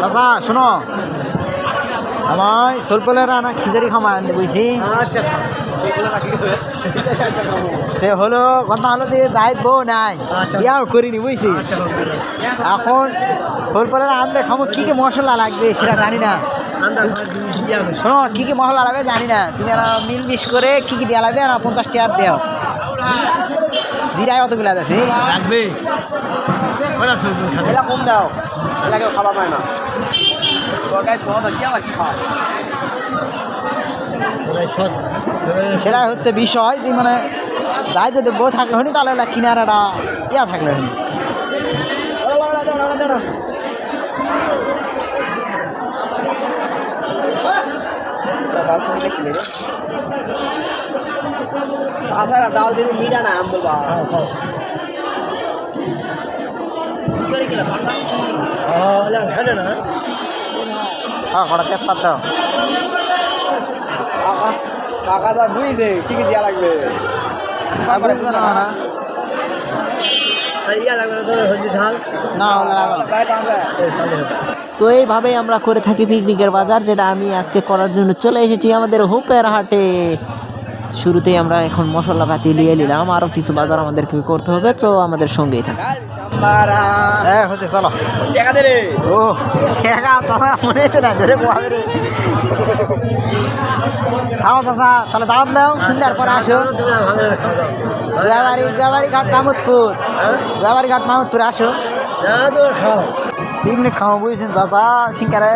চাচা শোনো। আমায় সোলপলের আনা খিচুড়ি খামা আনতে বুঝছি আচ্ছা। সে হলো কথা হলো যে বাইর বউ নাই। আচ্ছা। বিয়াও করিনি বুঝছি এখন সোলপলের আনতে খামো কি কি মশলা লাগবে সেটা জানি না। শোনো কি কি মশলা লাগবে জানি না। তুমি আর মিল মিশ করে কি কি দেওয়া লাগবে আর পঞ্চাশ টাকা দেও। জিরায় অতগুলো আছে লাগবে। এলা কম দাও এলাকা খাওয়া পায় না তরকারি সদ কি আবার কি খাওয়া সেটা হচ্ছে বিষয় যে মানে যাই যদি বউ থাকলে হনি তাহলে ওলা কিনার একটা ইয়া থাকলে হনি আচ্ছা ডাল দিবি মিটা না আম বলবা হ্যাঁ কটা তেজপাত দাও কাকাটা বুঝছে কি কি দেওয়া লাগবে তো এইভাবেই আমরা করে থাকি পিকনিকের বাজার যেটা আমি আজকে করার জন্য চলে এসেছি আমাদের হোপের হাটে। শুরুতেই আমরা এখন মশলা পাতি নিয়ে নিলাম আরও কিছু বাজার আমাদেরকে করতে হবে তো আমাদের সঙ্গেই থাক মারা হ্যাঁ হচ্ছে চলো। টাকা দে রে। ও চাচা মনে হচ্ছে না ধরে পোয়াবে রে। খাও চাচা তাহলে সন্ধ্যার পরে আসো। ব্যাপারী ব্যাপারী ঘাট মাহমুদপুর। ব্যাপারী ঘাট মাহমুদপুর আসো। পিকনিক খাওয়া বুঝছেন চাচা সিঙ্কারে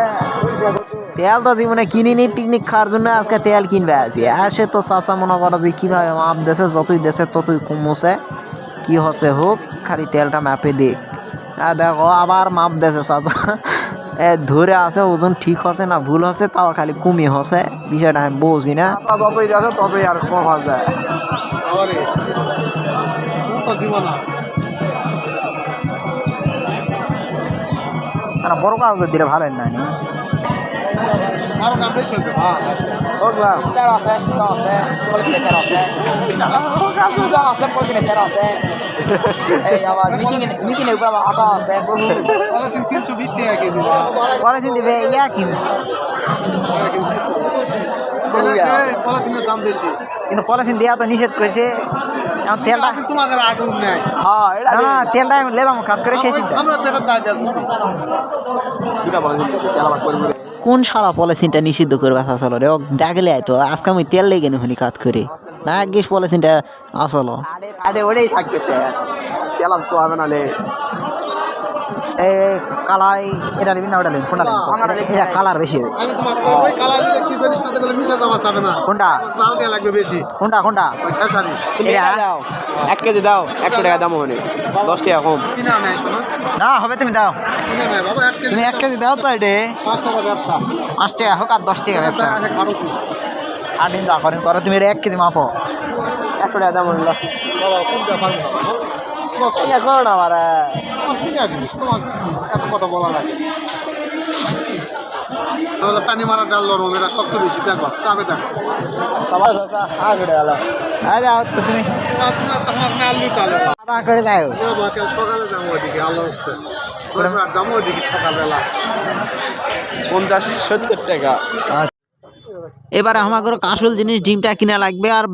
তেল তো জীবনে কিনিনি পিকনিক খাওয়ার জন্য আজকে তেল কিনবে আছি। আসে তো চাচা মনে করা যে কীভাবে মাপ দেশে যতই দেশে ততই কমছে। কি হচ্ছে হোক খালি তেলটা মাপে দিক আর দেখো আবার মাপ দেশে চাচা। এ ধরে আছে ওজন ঠিক হচ্ছে না ভুল হচ্ছে তাও খালি কমি হচ্ছে। বিষয়টা আমি বুঝি না। যতই আছে ততই আর কম হওয়া যায়। না। বড় কাগজ দিলে ভালো না? নি Ter আছে সুতা আছে পলিথিনে ফের আছে সুতা আছে পলিথিনে ফের আছে এই আবার মেশিনে মেশিনের উপর আটা আছে বহু পরে দিন দিবে ইয়া কিন কিন্তু পলিথিন দেওয়া তো নিষেধ করেছে তেলটা হ্যাঁ এটা না না তেলটা আমি লেলাম কাট করে শেষ কোন সারা পলিথিনটা নিষিদ্ধ করে বাসা আসলো রে? ডাকলে তো। আজকে আমি তেল লেগে নি কাজ করে। ভাগ্যিস পলিথিনটা আসলো আরে ওটাই না কালাই এটা নিবি না ওটা নিবি কোনটা নিবি? এটা কালার বেশি হবে। কোনটা? কোনটা কোনটা? এটা দাও। এক কেজি দাও একশো টাকা দাম হনে দশ টাকা কম। না। হবে তুমি দাও। তুমি এক কেজি দাও তো এটা। পাঁচ টাকা হোক আর দশ টাকা ব্যবসা। আট দিন যা করেন করো তুমি এটা এক কেজি মাপো। একশো টাকা দাম হনে এখন আমার। এত কথা বলা লাগে তাহলে পানি মারা ডাল লরম এরা কত বেশি দেখো চাবে দেখো। তুমি। তোমার করে দাও। কাল সকালে যাব ওইদিকে আল্লাহ যাব ওইদিকে সকালবেলা। পঞ্চাশ সত্তর টাকা। এবারে আমাগর আসল জিনিস ডিমটা কিনা লাগবে আর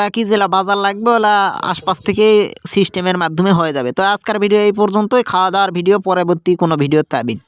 বাকি জেলা বাজার লাগবে ওলা আশপাশ থেকে সিস্টেমের মাধ্যমে হয়ে যাবে। তো আজকের ভিডিও এই পর্যন্তই। খাওয়া দাওয়ার ভিডিও পরবর্তী কোনো ভিডিও পাবেন।